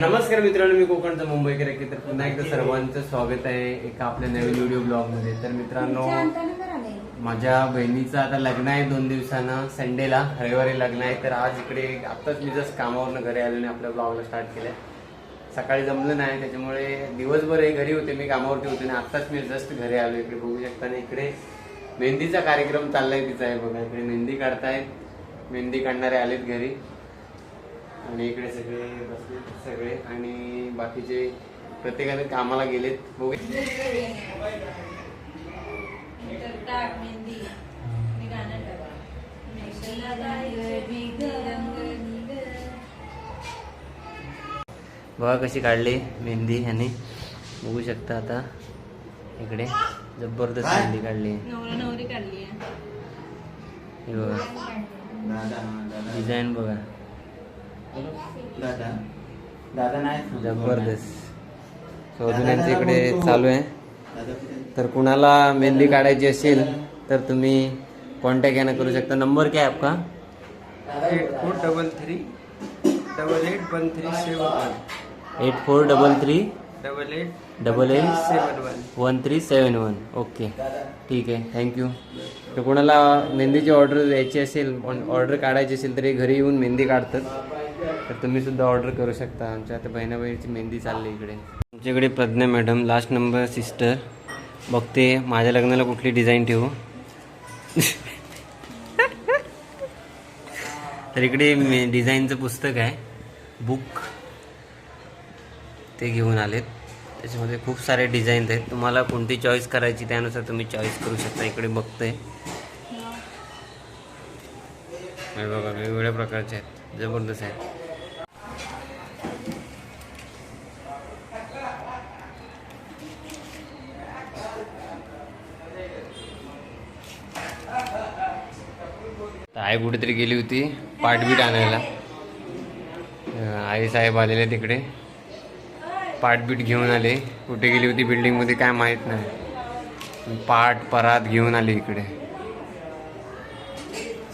नमस्कार मित्रांनो मी कोकणचा मुंबईकर आहे. तर पुन्हा एकदा सर्वांचं स्वागत आहे एका आपल्या नवीन व्हिडिओ ब्लॉगमध्ये तर मित्रांनो माझ्या बहिणीचं आता लग्न आहे दोन दिवसानं. संडेला रविवारी लग्न आहे. तर आज इकडे आत्ताच मी जस्ट कामावरनं घरी आलो आणि आपल्या ब्लॉगला स्टार्ट केलंय. सकाळी जमलं नाही त्याच्यामुळे दिवसभर हे घरी होते मी कामावरती होते आणि आत्ताच मी जस्ट घरी आलो इकडे. बघू शकता आणि इकडे मेहंदीचा कार्यक्रम चाललाय तिचा. आहे बघा इकडे मेहंदी काढतायत. मेहंदी काढणारे आलेत घरी. आणि इकडे सगळे बसले सगळे आणि बाकीचे प्रत्येकाने कामाला गेलेत. बघू बघा कशी काढली मेहंदी ह्याने. बघू शकता आता. इकडे जबरदस्त मेहंदी काढली. नवरा नवरी काढली हे बघा. डिझाईन बघा. दादा. दादा नाही जबरदस्त. शोधून यांच्या इकडे चालू आहे? तर कुणाला मेहंदी काढायची असेल तर तुम्ही कॉन्टॅक्ट यानं करू शकता. नंबर काय आहे आपका? Eight four double three double eight one three seven one. Eight four double three double eight double eight seven one. One three seven one. Okay ठीक आहे. थँक्यू तर कोणाला मेहंदीची ऑर्डर द्यायची असेल ऑर्डर काढायची असेल तरी घरी येऊन मेहंदी काढतात. तर तुम्ही सुद्धा ऑर्डर करू शकता. आमच्या आता बहिणाबाईची मेहंदी चालली इकडे. आमच्याकडे Pragya madam last number sister बघते माझ्या लग्नाला कुठली डिझाईन ठेवू? तर इकडे मे डिझाईनचं पुस्तक आहे. बुक ते घेऊन आलेत. त्याच्यामध्ये खूप सारे डिझाईन आहेत. तुम्हाला कोणती चॉईस करायची त्यानुसार तुम्ही चॉईस करू शकता. इकडे बघतोय बघा वेगवेगळ्या प्रकारचे आहेत. जबरदस्त आहे. आई कुठेतरी गेली होती पाठबीट आणायला. आई साहेब आलेले तिकडे. पाठबीट घेऊन आले. कुठे गेली होती बिल्डिंगमध्ये काय माहीत नाही. पाठ परात घेऊन आली इकडे.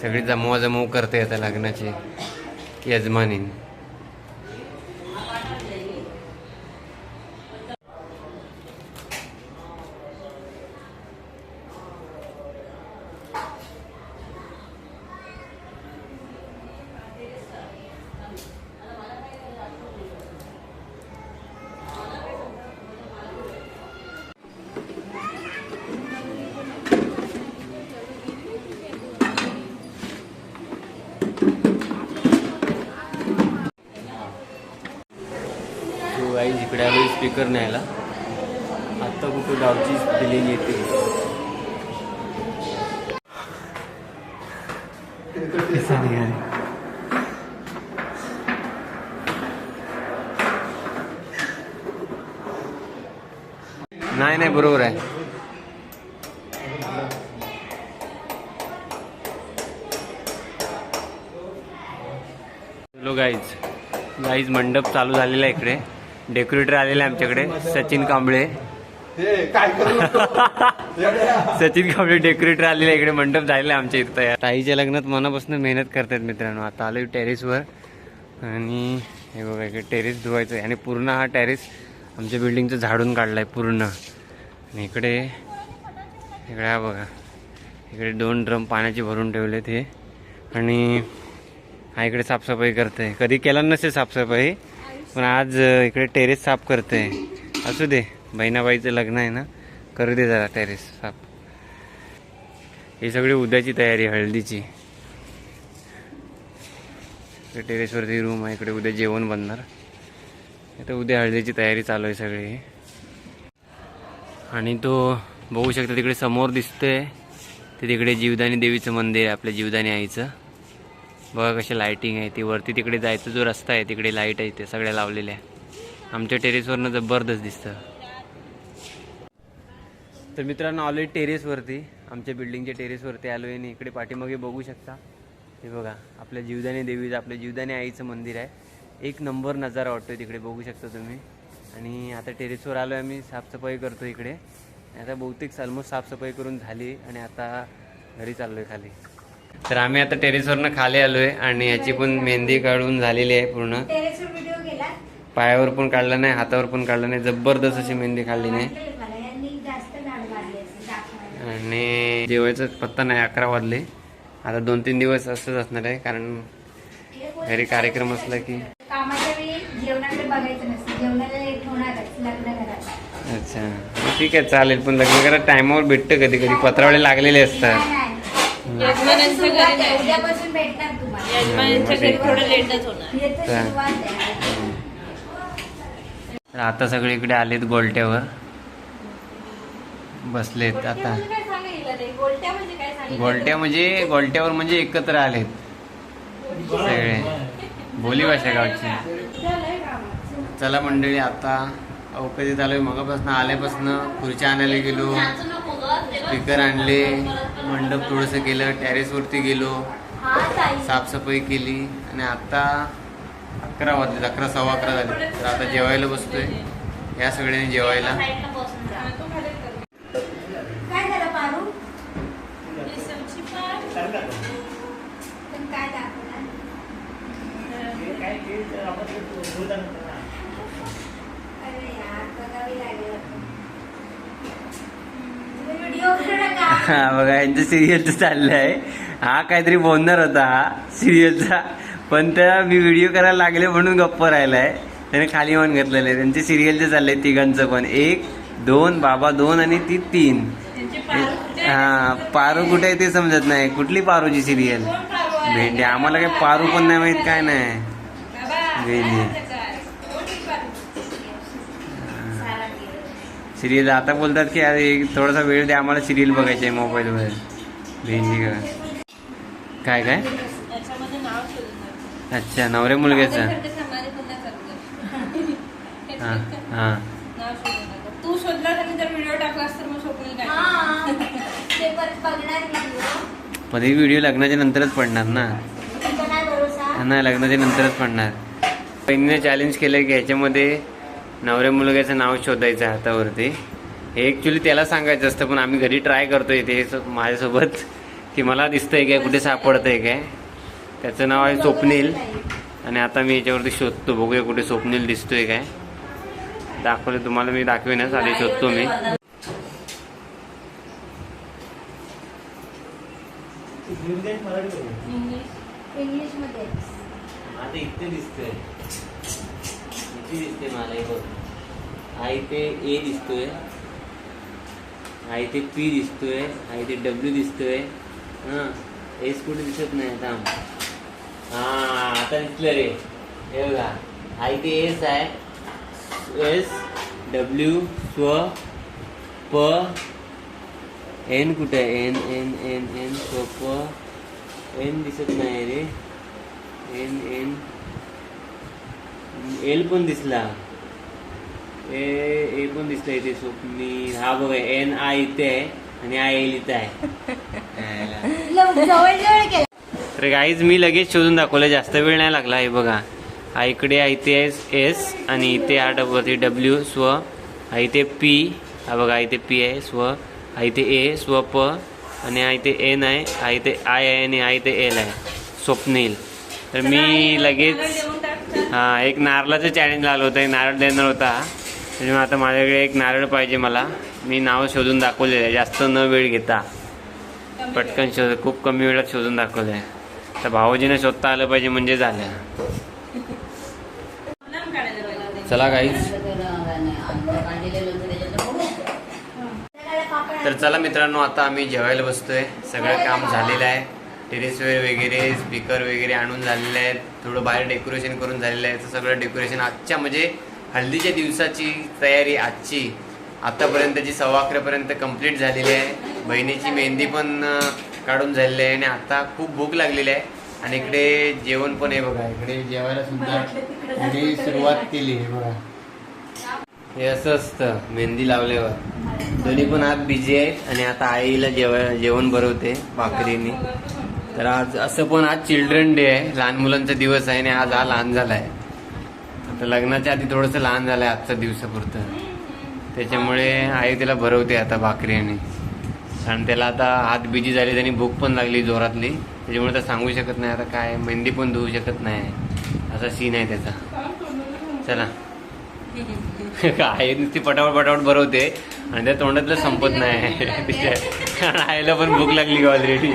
सगळी जमवाजमव करते आता लग्नाची. यजमानीन तू आई इकडे आलो स्पीकर न्यायला. आत्ता कुठं गावची बिलिंग येते. नाही नाही बरोबर आहे. हॅलो गाईज गाईज मंडप चालू झालेला आहे इकडे. डेकोरेटर आलेले आहे आमच्याकडे सचिन कांबळे. सचिन कांबळे डेकोरेटर आलेले इकडे मंडप झालेला आहे आमच्या इथं तयार. ताईच्या लग्नात मनापासून मेहनत करतात मित्रांनो. आता आलो टेरेसवर आणि हे बघा इकडे टेरेस धुवायचं आहे. आणि पूर्ण हा टेरेस आमच्या बिल्डिंगचं झाडून काढला आहे पूर्ण. आणि इकडे इकडे हा बघा. इकडे दोन ड्रम पाण्याचे भरून ठेवले ते आणि हा इकडे साफसफाई करते कधी केला नसेल साफसफाई. पण आज इकडे टेरेस साफ करते असू दे बहिणाबाईचं लग्न आहे ना करू दे जरा टेरेस साफ. ही सगळी उद्याची तयारी हळदीची. इकडे टेरेसवरती रूम आहे इकडे उद्या जेवण बनणार. तर उद्या हळदीची तयारी चालू आहे सगळी. आणि तो बघू शकता तिकडे समोर दिसतंय. ते तिकडे जीवदानी देवीचं मंदिर आहे आपल्या जीवदानी आईचं. बघा कशी लायटिंग आहे ती. वरती तिकडे जायचा जो रस्ता आहे तिकडे लाइट आहे ते सगळ्या लावलेल्या आहे. आमच्या टेरेसवरनं जबरदस्त दिसतं. तर मित्रांनो ऑलरेडी टेरेसवरती आमच्या बिल्डिंगच्या टेरेसवरती आलो आहे आणि इकडे पाठीमागे बघू शकता. हे बघा आपल्या जीवदानी देवीचं आपल्या जीवदानी आईचं मंदिर आहे. एक नंबर नजारा वाटतोय तिकडे बघू शकता तुम्ही. आणि आता टेरेसवर आलो आहे आम्ही साफसफाई करतो इकडे. आता बहुतेक ऑलमोस्ट साफसफाई करून झाली आणि आता घरी चाललो आहे खाली. तर आम्ही आता टेरेसवरनं खाली आलोय आणि याची पण मेहंदी काढून झालेली आहे पूर्ण. पायावर पण काढलं नाही हातावर पण काढलं नाही जबरदस्त अशी मेहंदी काढली नाही. आणि जेवायचा पत्ता नाही अकरा वाजले. आता दोन तीन दिवस असंच असणार आहे कारण घरी कार्यक्रम असला की. अच्छा. ठीक आहे चालेल. पण लग्न करा टायमावर भेटतं कधी कधी. पत्रावळे लागलेले असतात. नाही, यजमानांच्या सुरुवात घरी आहे. नाही. उद्यापासून भेटणार तुम्हाला. यजमानांच्या घरी थोडं लेटच होणार. हे तर. सुरुवात आहे. तर आता सगळे इकडे आलेत गोलट्यावर. बसलेत आता. काय सांगितलं रे गोलट्या म्हणजे काय सांगितलं गोलट्या म्हणजे गोलट्यावर म्हणजे एकत्र आलेत. सगळे. बोली भाषा गावची. चला मंडळी आता अहो कधी चालू मगापासून आल्यापासून खुर्च्या आणायला गेलो. स्पीकर आणले. मंडप थोडंसं केलं टेरेसवरती गेलो. साफसफाई केली आणि आता अकरा वाजले अकरा सव्वा अकरा झाले. तर आता जेवायला बसतोय. या सगळ्यांनी जेवायला. अरे यार बघावी लागेल आता. तुम्ही व्हिडिओ करू नका हा बघा यांचं सिरियलचं चाललं आहे हा काहीतरी बोलणार होता हा सिरियलचा पण त्या मी व्हिडिओ करायला लागले म्हणून गप्प राहिलाय. त्याने खाली मान घेतलेलं आहे. त्यांचे सिरियलचं चाललंय तिघांचं पण. एक दोन बाबा दोन आणि ती तीन. आहे? हा पारू कुठे आहे ते समजत नाही. कुठली पारूची सिरियल आहे? भेंडी. आम्हाला काही पारू पण नाही माहीत काय नाही. भेंडी. काय म्हणते काय? कोणती पारू? सारा गेला. सिरियल आता बोलतात की अरे थोडासा वेळ द्या आम्हाला सिरियल बघायची आहे मोबाईलवर. भेंडी का? काय काय. अच्छा नवऱ्या मुलग्याचं. हा हा. तू शोधला व्हिडिओ टाकलास तर मग स्वप्नील काय? हा पण ही व्हिडिओ लग्नाच्या नंतरच पडणार ना? नाही लग्नाच्या नंतरच पडणार. बहिणीने चॅलेंज केलं की ह्याच्यामध्ये नवऱ्या मुलग्याचं नाव शोधायचं आहे हातावरती. हे ॲक्च्युली त्याला सांगायचं असतं पण आम्ही घरी ट्राय करतोय ते स- माझ्यासोबत. की मला दिसतंय काय कुठे सापडतंय काय. त्याचं नाव आहे स्वप्नील. आणि आता मी याच्यावरती शोधतो बघूया कुठे स्वप्नील दिसतोय काय. दाखवले तुम्हाला मी दाखवेनच आधी शोधतो मी. इंग्लिश. मध्ये इथे दिसते मला हे बघ हा इथे ए दिसतोय हा इथे पी दिसतोय हा इथे डब्ल्यू दिसतोय हाँ एस कुठे दिसत नाही आता हा, आता दिसलं रे. हे बघा हा इथे एस आहे एस डब्ल्यू स्व, प एन कुठे आहे? एन एन एन एन स्व, प एन दिसत नाही रे. एन एन एल पण दिसला. ए ए पण दिसला इथे स्वप्नील हा बघा एन आय इथे आहे आणि आय एल इथे आहे. केला. तर गाईज मी लगेच शोधून दाखवलं जास्त वेळ नाही लागला हे बघा. हा इकडे आहे इथे एस आणि इथे हा डबल डब्ल्यू स्व. हा इथे पी हा बघा इथे पी आहे स्व. हा इथे ए स्व प. आणि हा इथे एन आहे हा इथे आय आहे आणि हा इथे एल आहे. स्वप्नील. तर मी लगेच हा एक नारळाचं चॅलेंज लागलं होतं एक नारळ देणार होता. त्याच्यामुळे आता माझ्याकडे एक नारळ पाहिजे मला. मी नाव शोधून दाखवलेलं आहे जास्त न वेळ घेता. पटकन शोध खूप कमी वेळात शोधून दाखवलं आहे. तर भाऊजीने शोधता आलं पाहिजे म्हणजे झालं. चला काहीच तर चला मित्रांनो आता आम्ही जेवायला बसतोय. सगळं काम झालेलं आहे. टेरेसवेअर वगैरे स्पीकर वगैरे आणून झालेले आहेत. थोडं बाहेर डेकोरेशन करून झालेलं आहे. तर सगळं डेकोरेशन आजच्या म्हणजे हल्दीच्या दिवसाची तयारी आजची. आत्तापर्यंतची सव्वा अकरापर्यंत कंप्लीट झालेली आहे. बहिणीची मेहंदी पण काढून झालेली आहे. आणि आता खूप भूक लागलेली आहे. आणि इकडे जेवण पण आहे बघा. इकडे जेवायला सुद्धा सुरुवात केली आहे बघा. हे असं असतं. मेहंदी लावल्यावर. दोन्ही पण आज बिझी आहेत. आणि आता आईला जेवण जेवण भरवते भाकरीने. तर आज असं पण आज चिल्ड्रन डे आहे. लहान मुलांचा दिवस आहे आणि आज हा लहान झाला आहे आता लग्नाच्या आधी थोडंसं लहान झालं आहे आजच्या दिवसापुरतं. त्याच्यामुळे आई त्याला भरवते आता भाकरीने कारण त्याला आता हात बिजी झाले त्यांनी भूक पण लागली जोरातली. त्याच्यामुळे तर सांगू शकत नाही आता काय मेहंदी पण धुवू शकत नाही. असा सीन आहे त्याचा. चला. आई नुसती पटापट पटापट भरवते. आणि त्या तोंडातलं संपत नाही. तिच्या आईला पण भूक लागली ऑलरेडी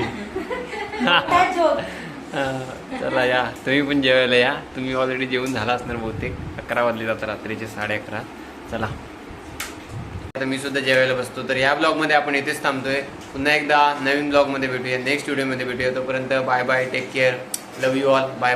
चला या. तुम्ही पण जेवायला या. तुम्ही ऑलरेडी जेवण झाला असणार बहुतेक. अकरा वाजले जातात रात्रीचे साडे अकरा. चला. आता मी सुद्धा जेवायला बसतो. तर या ब्लॉगमध्ये आपण इथेच थांबतोय. पुन्हा एकदा नवीन ब्लॉगमध्ये भेटूया. नेक्स्ट व्हिडिओमध्ये भेटूया. तोपर्यंत bye bye take care love you all bye bye